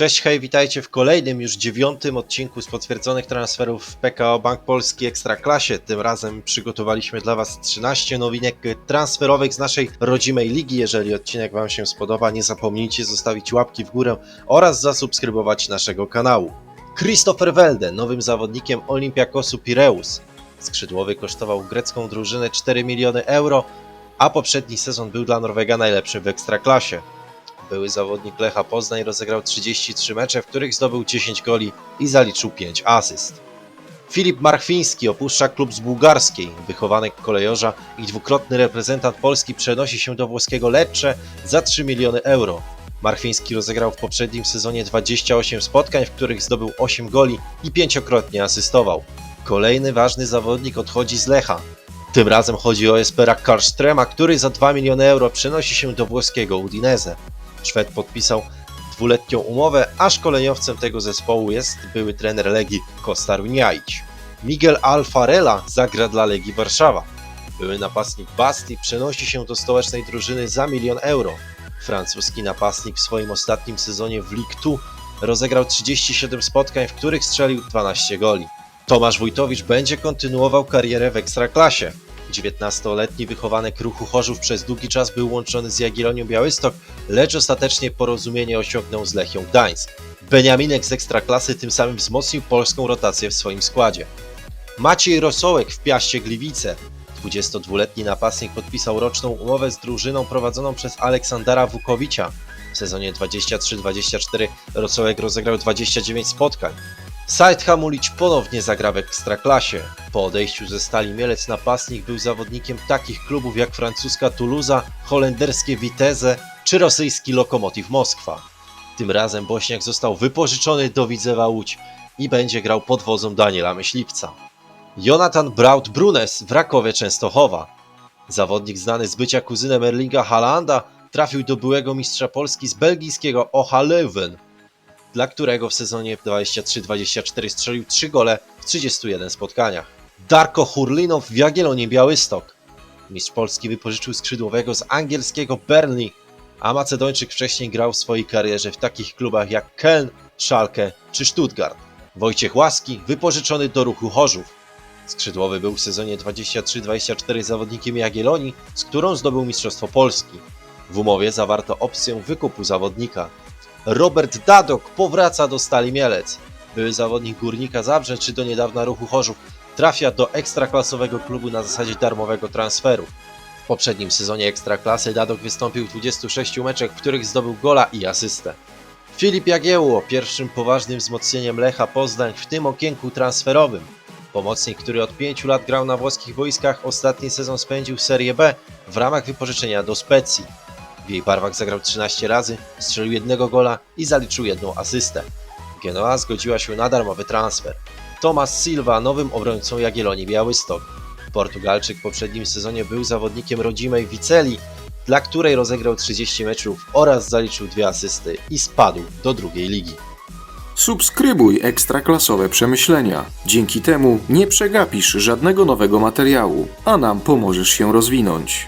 Cześć, hej, witajcie w kolejnym, już dziewiątym odcinku z potwierdzonych transferów w PKO Bank Polski Ekstraklasie. Tym razem przygotowaliśmy dla Was 13 nowinek transferowych z naszej rodzimej ligi. Jeżeli odcinek Wam się spodoba, nie zapomnijcie zostawić łapki w górę oraz zasubskrybować naszego kanału. Christopher Welde, nowym zawodnikiem Olympiakosu Pireus. Skrzydłowy kosztował grecką drużynę 4 miliony euro, a poprzedni sezon był dla Norwega najlepszym w Ekstraklasie. Były zawodnik Lecha Poznań rozegrał 33 mecze, w których zdobył 10 goli i zaliczył 5 asyst. Filip Marchwiński opuszcza klub z bułgarskiej. Wychowanek kolejorza i dwukrotny reprezentant Polski przenosi się do włoskiego Lecce za 3 miliony euro. Marchwiński rozegrał w poprzednim sezonie 28 spotkań, w których zdobył 8 goli i pięciokrotnie asystował. Kolejny ważny zawodnik odchodzi z Lecha. Tym razem chodzi o Espera Karstrema, który za 2 miliony euro przenosi się do włoskiego Udinese. Szwed podpisał dwuletnią umowę, a szkoleniowcem tego zespołu jest były trener Legii Kostar Uniaić. Miguel Alfarela zagra dla Legii Warszawa. Były napastnik Basti przenosi się do stołecznej drużyny za milion euro. Francuski napastnik w swoim ostatnim sezonie w Ligue 2 rozegrał 37 spotkań, w których strzelił 12 goli. Tomasz Wójtowicz będzie kontynuował karierę w Ekstraklasie. 19-letni wychowanek ruchu Chorzów przez długi czas był łączony z Jagiellonią Białystok, lecz ostatecznie porozumienie osiągnął z Lechią Gdańsk. Beniaminek z Ekstraklasy tym samym wzmocnił polską rotację w swoim składzie. Maciej Rosołek w Piaście Gliwice. 22-letni napastnik podpisał roczną umowę z drużyną prowadzoną przez Aleksandra Wukowicza. W sezonie 23-24 Rosołek rozegrał 29 spotkań. Said Hamulic ponownie zagra w Ekstraklasie. Po odejściu ze Stali Mielec napastnik był zawodnikiem takich klubów jak francuska Toulouse, holenderskie Vitesse czy rosyjski Lokomotiv Moskwa. Tym razem Bośniak został wypożyczony do Widzewa Łódź i będzie grał pod wodzą Daniela Myśliwca. Jonathan Braut Brunes w Rakowie Częstochowa. Zawodnik znany z bycia kuzynem Erlinga Haalanda trafił do byłego mistrza Polski z belgijskiego Ocha Leuven dla którego w sezonie 23-24 strzelił 3 gole w 31 spotkaniach. Darko Hurlinow w Jagiellonie Białystok. Mistrz Polski wypożyczył skrzydłowego z angielskiego Burnley, a Macedończyk wcześniej grał w swojej karierze w takich klubach jak Köln, Schalke czy Stuttgart. Wojciech Łaski wypożyczony do ruchu Chorzów. Skrzydłowy był w sezonie 23-24 zawodnikiem Jagiellonii, z którą zdobył Mistrzostwo Polski. W umowie zawarto opcję wykupu zawodnika. Robert Dadok powraca do Stali Mielec. Były zawodnik Górnika Zabrze czy do niedawna ruchu Chorzów trafia do ekstraklasowego klubu na zasadzie darmowego transferu. W poprzednim sezonie ekstraklasy Dadok wystąpił w 26 meczach, w których zdobył gola i asystę. Filip Jagiełło pierwszym poważnym wzmocnieniem Lecha Poznań w tym okienku transferowym. Pomocnik, który od 5 lat grał na włoskich wojskach, ostatni sezon spędził w Serie B w ramach wypożyczenia do Specji. Jej barwach zagrał 13 razy, strzelił jednego gola i zaliczył jedną asystę. Genoa zgodziła się na darmowy transfer. Tomas Silva nowym obrońcą Jagiellonii Białystok. Portugalczyk w poprzednim sezonie był zawodnikiem rodzimej Wiceli, dla której rozegrał 30 meczów oraz zaliczył dwie asysty i spadł do drugiej ligi. Subskrybuj ekstraklasowe przemyślenia. Dzięki temu nie przegapisz żadnego nowego materiału, a nam pomożesz się rozwinąć.